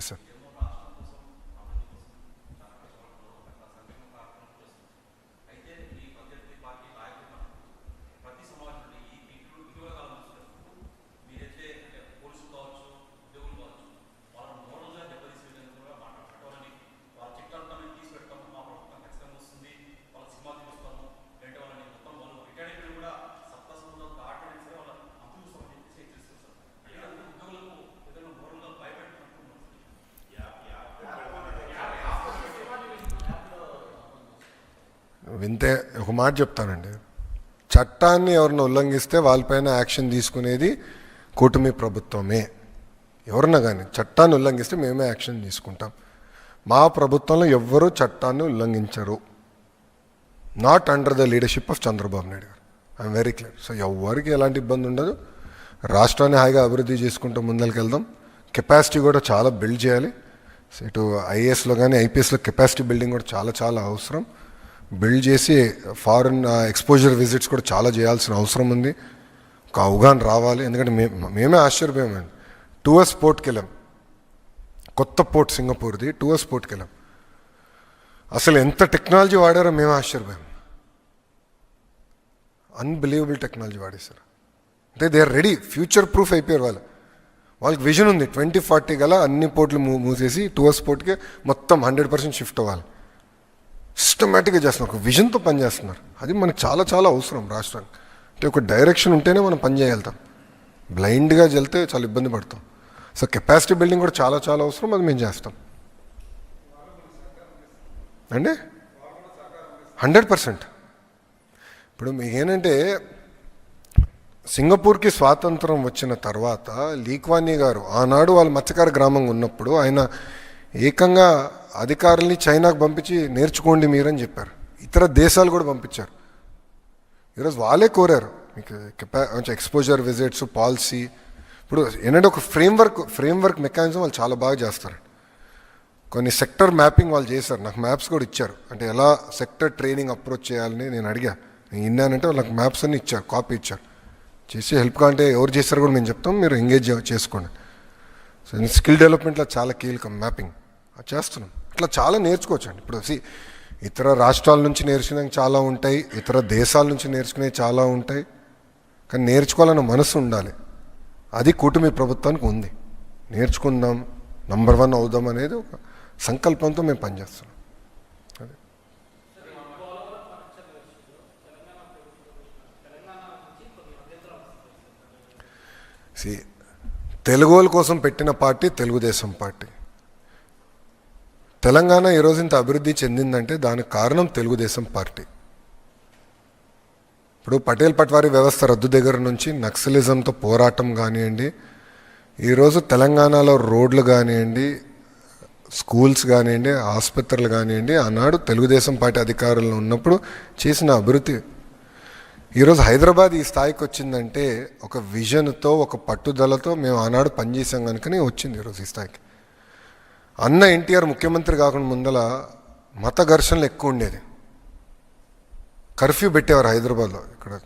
Sir. అంటే ఒక మాట చెప్తానండి. చట్టాన్ని ఎవరిని ఉల్లంఘిస్తే వాళ్ళపైన యాక్షన్ తీసుకునేది కూటమి ప్రభుత్వమే. ఎవరన్నా కానీ చట్టాన్ని ఉల్లంఘిస్తే మేమే యాక్షన్ తీసుకుంటాం. మా ప్రభుత్వంలో ఎవ్వరూ చట్టాన్ని ఉల్లంఘించరు. Not under the leadership of Chandrababu Naidu garu. I'm very clear so ఎవరికి ఎలాంటి ఇబ్బంది ఉండదు. రాష్ట్రాన్ని హాయిగా అభివృద్ధి చేసుకుంటూ ముందరికి వెళ్దాం కెపాసిటీ కూడా చాలా బిల్డ్ చేయాలి. సో ఇటు ఐఏఎస్లో కానీ ఐపీఎస్లో కెపాసిటీ బిల్డింగ్ కూడా చాలా చాలా అవసరం. బిల్డ్ చేసి ఫారిన్ ఎక్స్పోజర్ విజిట్స్ కూడా చాలా చేయాల్సిన అవసరం ఉంది. ఒక అవగాహన రావాలి. ఎందుకంటే మే మేమే ఆశ్చర్యపోయామండి. టూఎస్ పోర్ట్కి వెళ్ళాం. కొత్త పోర్ట్ సింగపూర్ది టూఎస్ పోర్ట్కి వెళ్ళాం. అసలు ఎంత టెక్నాలజీ వాడారో మేము ఆశ్చర్యపోయాం. అన్బిలీవబుల్ టెక్నాలజీ వాడేశారు. అంటే they are ready future proof అయిపోయారు వాళ్ళు. వాళ్ళకి విజన్ ఉంది. ట్వంటీ ఫార్టీ గల అన్ని పోర్ట్లు మూ మూసేసి టూఎస్ పోర్ట్కి మొత్తం హండ్రెడ్ పర్సెంట్ షిఫ్ట్ అవ్వాలి. సిస్టమేటిక్గా చేస్తున్నారు. ఒక విజన్తో పనిచేస్తున్నారు అది మనకు చాలా చాలా అవసరం రాష్ట్రానికి. అంటే ఒక డైరెక్షన్ ఉంటేనే మనం పని చేయగలుగుతాం. బ్లైండ్గా వెళ్తే చాలా ఇబ్బంది పడతాం. సో కెపాసిటీ బిల్డింగ్ కూడా చాలా చాలా అవసరం. అది మేము చేస్తాం. అండి? హండ్రెడ్ పర్సెంట్ ఇప్పుడు మీకు ఏంటంటే సింగపూర్కి స్వాతంత్రం వచ్చిన తర్వాత లీక్వానీ గారు ఆనాడు వాళ్ళు మత్స్యకార గ్రామంగా ఉన్నప్పుడు ఆయన ఏకంగా అధికారుల్ని చైనాకు పంపించి నేర్చుకోండి మీరని చెప్పారు. ఇతర దేశాలు కూడా పంపించారు. ఈరోజు వాళ్ళే కోరారు. మీకు కెపా కొంచెం ఎక్స్పోజర్ విజిట్స్ పాలసీ ఇప్పుడు ఏంటంటే ఒక ఫ్రేమ్వర్క్ ఫ్రేమ్వర్క్ మెకానిజం వాళ్ళు చాలా బాగా చేస్తారు. కొన్ని సెక్టర్ మ్యాపింగ్ వాళ్ళు చేశారు. నాకు మ్యాప్స్ కూడా ఇచ్చారు. అంటే ఎలా సెక్టర్ ట్రైనింగ్ అప్రోచ్ చేయాలని నేను అడిగా. నేను విన్నానంటే వాళ్ళకి మ్యాప్స్ అన్ని ఇచ్చారు కాపీ ఇచ్చారు. చేసి హెల్ప్ కాంటే ఎవరు చేశారో కూడా మేము చెప్తాం. మీరు ఎంగేజ్ చేసుకోండి. సో స్కిల్ డెవలప్మెంట్లో చాలా కీలకం మ్యాపింగ్ అది చేస్తున్నాం. ఇట్లా చాలా నేర్చుకోవచ్చండి. ఇప్పుడు సి ఇతర రాష్ట్రాల నుంచి నేర్చుకునేవి చాలా ఉంటాయి ఇతర దేశాల నుంచి నేర్చుకునేవి చాలా ఉంటాయి. కానీ నేర్చుకోవాలన్న మనసు ఉండాలి. అది కూటమి ప్రభుత్వానికి ఉంది. నేర్చుకుందాం నంబర్ వన్ అవుదాం అనేది ఒక సంకల్పంతో మేము పనిచేస్తున్నాం. అదే. తెలుగు వాళ్ళ కోసం పెట్టిన పార్టీ తెలుగుదేశం పార్టీ. తెలంగాణ ఈరోజు ఇంత అభివృద్ధి చెందిందంటే దానికి కారణం తెలుగుదేశం పార్టీ. ఇప్పుడు పటేల్ పట్వారీ వ్యవస్థ రద్దు దగ్గర నుంచి నక్సలిజంతో పోరాటం కానివ్వండి ఈరోజు తెలంగాణలో రోడ్లు కానివ్వండి స్కూల్స్ కానివ్వండి ఆసుపత్రులు కానివ్వండి ఆనాడు తెలుగుదేశం పార్టీ అధికారులు ఉన్నప్పుడు చేసిన అభివృద్ధి. ఈరోజు హైదరాబాద్ ఈ స్థాయికి వచ్చిందంటే ఒక విజన్తో ఒక పట్టుదలతో మేము ఆనాడు పనిచేసాం కనుకనే వచ్చింది ఈరోజు ఈ స్థాయికి. అన్న ఎన్టీఆర్ ముఖ్యమంత్రి కాకుండా ముందల మత ఘర్షణలు ఎక్కువ ఉండేది. కర్ఫ్యూ పెట్టేవారు హైదరాబాద్లో. ఇక్కడ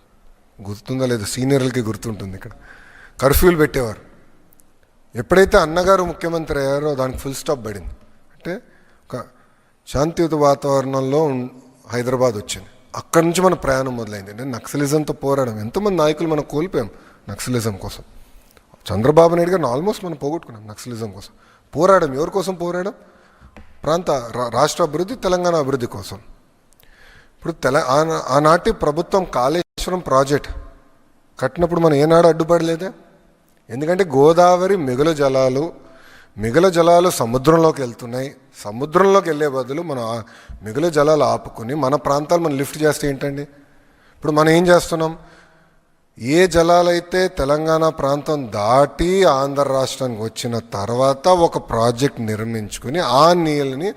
గుర్తుందో లేదా? సీనియర్లకి గుర్తుంటుంది ఇక్కడ. కర్ఫ్యూలు పెట్టేవారు. ఎప్పుడైతే అన్నగారు ముఖ్యమంత్రి అయ్యారో దానికి ఫుల్ స్టాప్ పడింది. అంటే ఒక శాంతియుత వాతావరణంలో హైదరాబాద్ వచ్చింది. అక్కడి నుంచి మన ప్రయాణం మొదలైంది. అంటే నక్సలిజంతో పోరాడం ఎంతోమంది నాయకులు మనం కోల్పోయాం నక్సలిజం కోసం. చంద్రబాబు నాయుడు గారిని ఆల్మోస్ట్ మనం పోగొట్టుకున్నాం నక్సలిజం కోసం. పోరాడం. ఎవరి కోసం పోరాడం? ప్రాంత రా- రాష్ట్ర అభివృద్ధి తెలంగాణ అభివృద్ధి కోసం. ఇప్పుడు తెల ఆనాటి ప్రభుత్వం కాళేశ్వరం ప్రాజెక్ట్ కట్టినప్పుడు మనం ఏనాడు అడ్డుపడలేదే? ఎందుకంటే గోదావరి మిగులు జలాలు మిగులు జలాలు సముద్రంలోకి వెళ్తున్నాయి. సముద్రంలోకి వెళ్ళే బదులు మనం మిగల మిగులు జలాలు ఆపుకుని మన ప్రాంతాలు మనం లిఫ్ట్ చేస్తే ఏంటండి? ఇప్పుడు మనం ఏం చేస్తున్నాం? ఏ జలాలైతే తెలంగాణ ప్రాంతం దాటి ఆంధ్ర రాష్ట్రానికి వచ్చిన తర్వాత ఒక ప్రాజెక్ట్ నిర్మించుకుని ఆ నీళ్ళని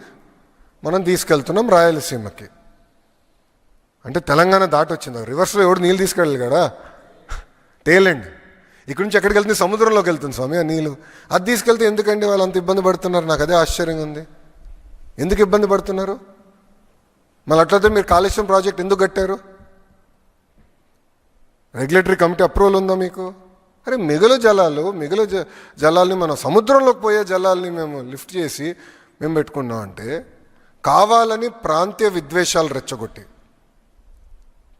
మనం తీసుకెళ్తున్నాం రాయలసీమకి. అంటే తెలంగాణ దాటి వచ్చింది రివర్స్లో ఎవడు నీళ్ళు తీసుకెళ్ళాలి కదా? తేలండి ఇక్కడి నుంచి ఎక్కడికి వెళ్తుంది? సముద్రంలోకి వెళ్తుంది స్వామి ఆ నీళ్ళు. అది తీసుకెళ్తే ఎందుకండి వాళ్ళు అంత ఇబ్బంది పడుతున్నారు? నాకు అదే ఆశ్చర్యంగా ఉంది. ఎందుకు ఇబ్బంది పడుతున్నారు? మళ్ళీ అట్లయితే మీరు కాళేశ్వరం ప్రాజెక్ట్ ఎందుకు కట్టారు? రెగ్యులేటరీ కమిటీ అప్రూవల్ ఉందా మీకు? అరే మిగులు జలాలు మిగులు జ జలాల్ని మనం సముద్రంలోకి పోయే జలాల్ని మేము లిఫ్ట్ చేసి మేము పెట్టుకున్నాం అంటే కావాలని ప్రాంతీయ విద్వేషాలు రెచ్చగొట్టి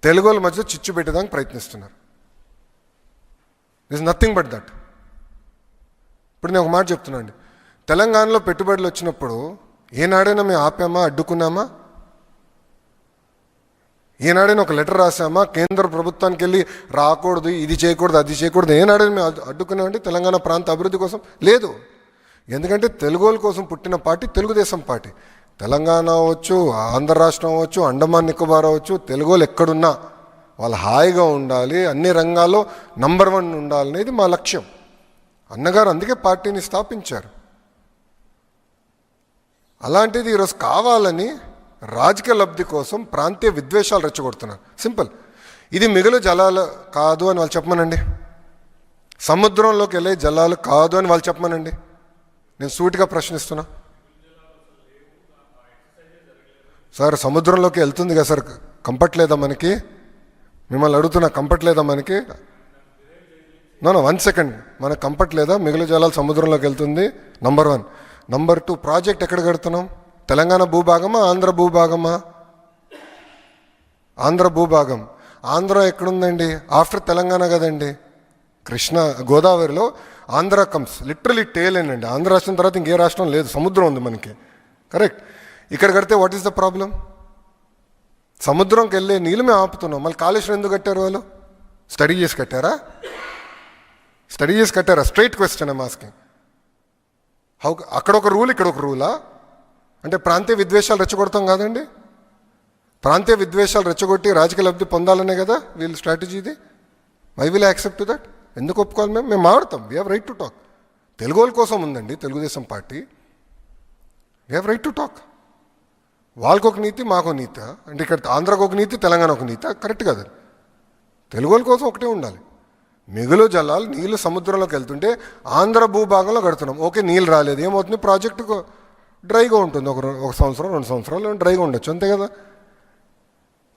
తెలుగు వాళ్ళ మధ్య చిచ్చు పెట్టడానికి ప్రయత్నిస్తున్నారు. ఇస్ నథింగ్ బట్ దట్ ఇప్పుడు నేను ఒక మాట చెప్తున్నాను అండి. తెలంగాణలో పెట్టుబడులు వచ్చినప్పుడు ఏనాడైనా మేము ఆపామా అడ్డుకున్నామా? ఏనాడైనా ఒక లెటర్ రాసామా కేంద్ర ప్రభుత్వానికి వెళ్ళి రాకూడదు ఇది చేయకూడదు అది చేయకూడదు ఏనాడైనా మేము అడ్డు- అడ్డుకున్నామండి తెలంగాణ ప్రాంత అభివృద్ధి కోసం? లేదు. ఎందుకంటే తెలుగు కోసం పుట్టిన పార్టీ తెలుగుదేశం పార్టీ. తెలంగాణ అవ్వచ్చు ఆంధ్ర రాష్ట్రం అవ్వచ్చు అండమాన్ నికోబార్ అవ్వచ్చు తెలుగు వాళ్ళు ఎక్కడున్నా వాళ్ళు హాయిగా ఉండాలి అన్ని రంగాల్లో నంబర్ వన్ ఉండాలనేది మా లక్ష్యం. అన్నగారు అందుకే పార్టీని స్థాపించారు. అలాంటిది ఈరోజు కావాలని రాజకీయ లబ్ధి కోసం ప్రాంతీయ విద్వేషాలు రెచ్చగొడుతున్నారు. సింపుల్. ఇది మిగులు జలాలు కాదు అని వాళ్ళు చెప్పమనండి. సముద్రంలోకి వెళ్ళే జలాలు కాదు అని వాళ్ళు చెప్పమనండి. నేను సూటిగా ప్రశ్నిస్తున్నా. సార్ సముద్రంలోకి వెళ్తుంది కదా సార్ కంపట్లేదా లేదా మనకి? మిమ్మల్ని అడుగుతున్నా కంఫర్ట్ లేదా మనకి? No one second. మనకు కంఫర్ట్ లేదా? మిగులు జలాలు సముద్రంలోకి వెళ్తుంది. Number one. Number two project ఎక్కడ కడుతున్నాం? తెలంగాణ భూభాగమా ఆంధ్ర భూభాగమా? ఆంధ్ర భూభాగం. ఆంధ్ర ఎక్కడుందండి? ఆఫ్టర్ తెలంగాణ కదండి. కృష్ణ గోదావరిలో ఆంధ్ర కమ్స్. లిటరలీ టేలేనండి ఆంధ్ర రాష్ట్రం తర్వాత ఇంకే రాష్ట్రం లేదు. సముద్రం ఉంది మనకి. కరెక్ట్. ఇక్కడ కడితే వాట్ ఈస్ ద ప్రాబ్లం సముద్రంకి వెళ్ళే నీళ్ళు మేము ఆపుతున్నాం. మళ్ళీ కాళేశ్వరం ఎందుకు కట్టారు వాళ్ళు? స్టడీ చేసి కట్టారా? స్టడీ చేసి కట్టారా? Straight question I'm asking how అక్కడ ఒక రూల్ ఇక్కడ ఒక రూలా అంటే ప్రాంతీయ విద్వేషాలు రెచ్చగొడతాం కాదండి? ప్రాంతీయ విద్వేషాలు రెచ్చగొట్టి రాజకీయ లబ్ధి పొందాలనే కదా వీళ్ళ స్ట్రాటజీ ఇది? వై విల్ యాక్సెప్ట్ దట్ ఎందుకు ఒప్పుకోవాలి మేము? మేము మాడతాం we have right to talk Telugu వాళ్ళ కోసం ఉందండి Telugu Desam party. We have right to talk వాళ్ళకు ఒక నీతి మాకు నీత. అంటే ఇక్కడ ఆంధ్రకు ఒక నీతి తెలంగాణ ఒక నీత. కరెక్ట్ కదా? తెలుగు వాళ్ళ కోసం ఒకటే ఉండాలి. మిగులు జలాలు నీళ్ళు సముద్రంలోకి వెళ్తుంటే ఆంధ్ర భూభాగంలో కడుతున్నాం. ఓకే నీళ్ళు రాలేదు. ఏమవుతుంది? ప్రాజెక్టు డ్రైగా ఉంటుంది. ఒక ఒక సంవత్సరం రెండు సంవత్సరాలు డ్రైగా ఉండొచ్చు. అంతే కదా?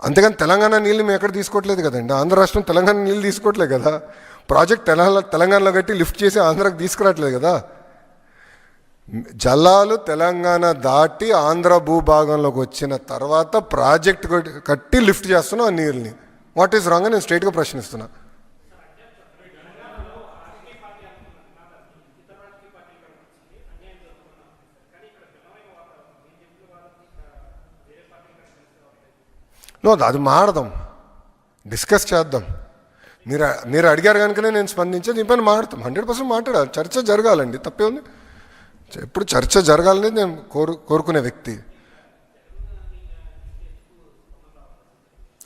అంతేగాని తెలంగాణ నీళ్ళు మేము ఎక్కడ తీసుకోవట్లేదు కదండి. ఆంధ్ర రాష్ట్రం తెలంగాణ నీళ్ళు తీసుకోవట్లేదు కదా? ప్రాజెక్ట్ తెలంగాణ తెలంగాణలో కట్టి లిఫ్ట్ చేసి ఆంధ్రాకి తీసుకురావట్లేదు కదా? జలాలు తెలంగాణ దాటి ఆంధ్ర భూభాగంలోకి వచ్చిన తర్వాత ప్రాజెక్ట్ కట్టి- లిఫ్ట్ చేస్తున్నాం ఆ నీళ్ళని. వాట్ ఈస్ రాంగ్ అని నేను స్ట్రైట్గా ప్రశ్నిస్తున్నా. నో అది మాడదాం డిస్కస్ చేద్దాం. మీరు మీరు అడిగారు కనుకనే నేను స్పందించే దీనిపైన మాడతాం హండ్రెడ్ పర్సెంట్ మాట్లాడాలి. చర్చ జరగాలండి. తప్పే ఉంది. ఎప్పుడు చర్చ జరగాలనేది నేను కోరు కోరుకునే వ్యక్తి.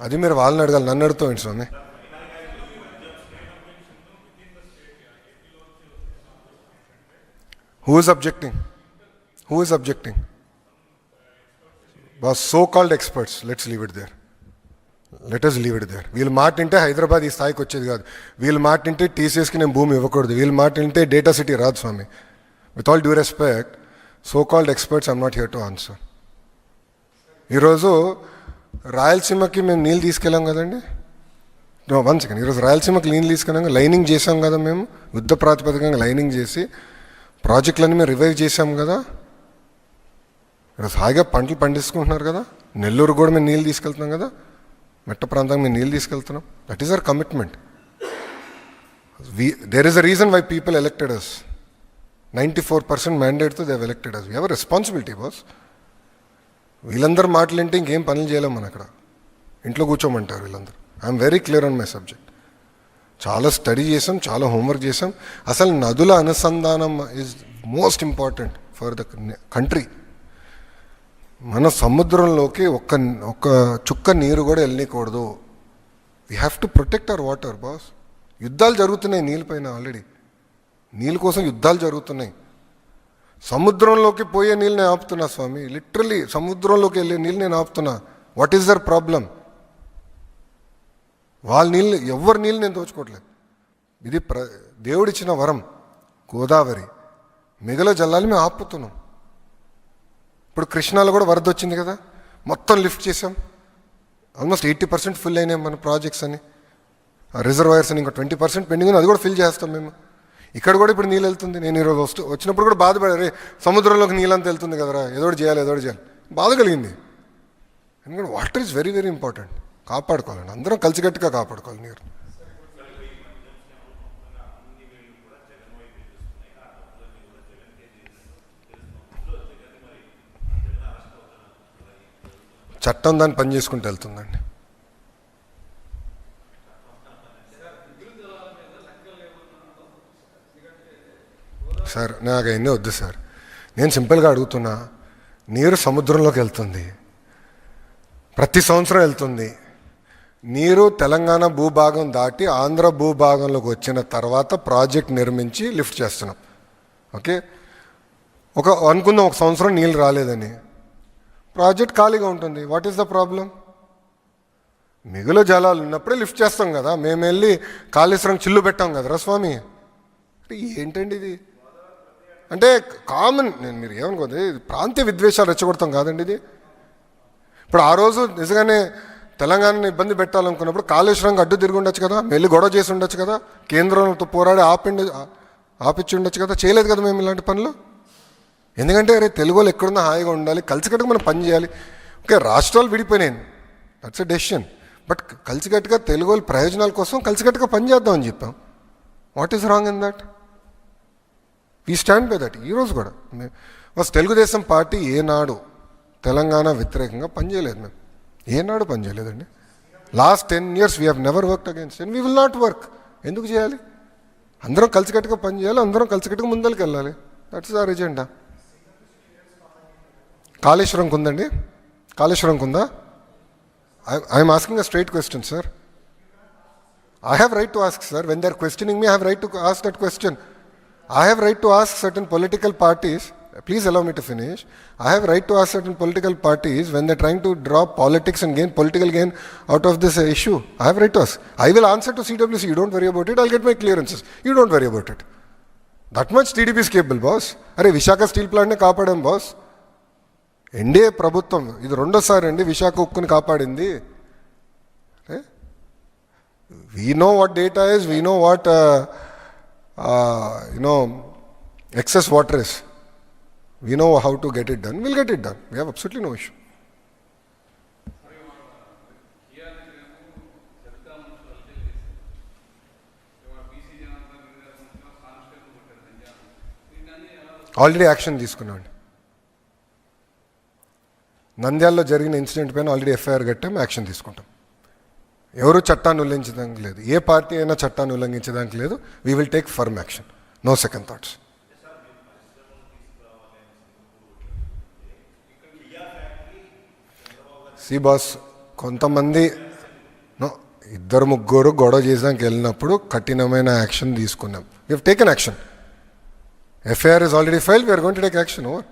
అది మీరు వాళ్ళని అడగాలి. నన్ను అడుగుతాం స్వామి? Who is objecting who is objecting boss so called experts let's leave it there let us leave it there వీళ్ళు మాట వింటే హైదరాబాద్ ఈ స్థాయికి వచ్చేది కాదు. వీళ్ళు మాట వింటే టీసీఎస్కి నేను భూమి ఇవ్వకూడదు. వీళ్ళు మాట వింటే డేటా సిటీ రాదు స్వామి. With all due respect so called experts I'm not here to answer ఈరోజు రాయలసీమకి మేము నీళ్ళు తీసుకెళ్ళాం కదండి? వన్ సెకండ్ ఈరోజు రాయలసీమకి నీళ్ళు తీసుకెళ్ళాం లైనింగ్ చేసాం కదా మేము? యుద్ధ ప్రాతిపదికంగా లైనింగ్ చేసి ప్రాజెక్టులన్నీ మేము రివైవ్ చేసాం కదా? ఈరోజు హాయిగా పంటలు పండించుకుంటున్నారు కదా? నెల్లూరు కూడా మేము నీళ్ళు తీసుకెళ్తున్నాం కదా? మెట్ట ప్రాంతానికి మేము నీళ్ళు తీసుకెళ్తున్నాం. That is our commitment we there is a reason why people elected us ninety four percent మ్యాండేట్తో they've elected us we have responsibility boss వీళ్ళందరూ మాటలు ఇంకేం పనులు చేయలేం మనం అక్కడ. ఇంట్లో కూర్చోమంటారు వీళ్ళందరూ. I'm very clear on my subject చాలా స్టడీ చేసాం చాలా హోంవర్క్ చేసాం అసలు నదుల అనుసంధానం is most important for the country మన సముద్రంలోకి ఒక్క ఒక్క చుక్క నీరు కూడా వెళ్ళకూడదు we have to protect our water boss యుద్ధాలు జరుగుతున్నాయి నీళ్ళ పైన ఆల్రెడీ నీళ్ళ కోసం యుద్ధాలు జరుగుతున్నాయి. సముద్రంలోకి పోయే నీళ్ళు నేను ఆపుతున్నా స్వామి. లిటరలీ సముద్రంలోకి వెళ్ళే నీళ్ళు నేను ఆపుతున్నా. వాట్ ఈస్ దర్ ప్రాబ్లం వాళ్ళ నీళ్ళు ఎవరి నీళ్ళు నేను దోచుకోవట్లేదు. ఇది ప్ర దేవుడిచ్చిన వరం గోదావరి. మిగల జల్లాలు మేము ఆపుతున్నాం. ఇప్పుడు కృష్ణాలో కూడా వరద వచ్చింది కదా మొత్తం లిఫ్ట్ చేసాం ఆల్మోస్ట్ ఎయిటీ పర్సెంట్ ఫుల్ అయినాయి మన ప్రాజెక్ట్స్ అని రిజర్వాయర్స్ అని ఇంకా ట్వంటీ పర్సెంట్ పెండింగ్ ఉంది అది కూడా ఫిల్ చేస్తాం మేము. ఇక్కడ కూడా ఇప్పుడు నీళ్ళు వెళ్తుంది. నేను ఈరోజు వస్తూ వచ్చినప్పుడు కూడా బాధపడే రే సముద్రంలోకి నీళ్ళంతా వెళ్తుంది కదరా ఏదో చేయాలి ఏదో చేయాలి. బాధ కలిగింది. ఎందుకంటే water is very very important. కాపాడుకోవాలండి. అందరం కలిసికట్టుగా కాపాడుకోవాలి నీరు. చట్టం దాన్ని పని చేసుకుంటూ వెళ్తుందండి. సార్ నాకు అవన్నీ వద్దు సార్. నేను సింపుల్గా అడుగుతున్నా నీరు సముద్రంలోకి వెళ్తుంది. ప్రతి సంవత్సరం వెళ్తుంది. నీరు తెలంగాణ భూభాగం దాటి ఆంధ్ర భూభాగంలోకి వచ్చిన తర్వాత ప్రాజెక్ట్ నిర్మించి లిఫ్ట్ చేస్తున్నాం. ఓకే? ఒక అనుకుందాం ఒక సంవత్సరం నీళ్ళు రాలేదని. ప్రాజెక్ట్ ఖాళీగా ఉంటుంది. వాట్ ఈస్ ద ప్రాబ్లం మిగులు జలాలు ఉన్నప్పుడే లిఫ్ట్ చేస్తాం కదా. మేము వెళ్ళి కాళేశ్వరం చిల్లు పెట్టాం కదరా స్వామి. అంటే ఏంటండి ఇది? అంటే కామన్ నేను మీరు ఏమనుకోండి ప్రాంతీయ విద్వేషాలు రెచ్చగొడతాం కాదండి ఇది. ఇప్పుడు ఆ రోజు నిజంగానే తెలంగాణని ఇబ్బంది పెట్టాలనుకున్నప్పుడు కాళేశ్వరంకి అడ్డు తిరిగి ఉండొచ్చు కదా వెళ్ళి గొడవ చేసి ఉండొచ్చు కదా కేంద్రంతో పోరాడి ఆపిండి ఆపిచ్చి ఉండొచ్చు కదా చేయలేదు కదా మేము ఇలాంటి పనులు? ఎందుకంటే అరే తెలుగు వాళ్ళు ఎక్కడున్నా హాయిగా ఉండాలి కలిసికట్టుగా మనం పని చేయాలి. ఓకే రాష్ట్రాలు విడిపోయినాయి. దట్స్ ఎ డెసిషన్ బట్ కలిసికట్టుగా తెలుగు వాళ్ళ ప్రయోజనాల కోసం కలిసికట్టుగా పనిచేద్దామని చెప్పాం. What is wrong in that we stand by that ఈరోజు కూడా. బస్ తెలుగుదేశం పార్టీ ఏనాడు తెలంగాణ వ్యతిరేకంగా పనిచేయలేదు మేము ఏనాడు పనిచేయలేదండి last ten years we have never work against and we will not work ఎందుకు చేయాలి? అందరం కలిసికట్టుగా పనిచేయాలి అందరం కలిసికట్టుగా ముందరికి వెళ్ళాలి దట్స్ ఆర్ ఎజెండా కాళేశ్వరంకి ఉందండి కాళేశ్వరంకి ఉందా I'm asking a straight question sir I have right to ask, sir. When they're questioning me, I have right to ask that question. I have right to ask certain political parties. Please allow me to finish. I have right to ask certain political parties when they're trying to draw politics and gain political gain out of this uh, issue. I have right to ask. I will answer to CWC. You don't worry about it. I'll get my clearances. You don't worry about it. That much TDP is capable, boss. అరే Visakha steel ప్లాంట్ని కాపాడాం boss NDA ప్రభుత్వం ఇది రెండోసారి అండి విశాఖ ఉక్కుని కాపాడింది. We know what data is we know what you know excess water is we know how to get it done will get it done we have absolutely no issue already action తీసుకున్నాం అండి నంద్యాలలో జరిగిన incident పైన already FIR కట్టాం action తీసుకుంటాం. ఎవరు చట్టాన్ని ఉల్లంఘించడానికి లేదు. ఏ పార్టీ అయినా చట్టాన్ని ఉల్లంఘించడానికి లేదు. We will take firm action no second thoughts see boss కొంతమంది నో ఇద్దరు ముగ్గురు గొడవ చేసానికి వెళ్ళినప్పుడు కఠినమైన యాక్షన్ తీసుకున్నాం. We taken action FIR is already file we are going to take action over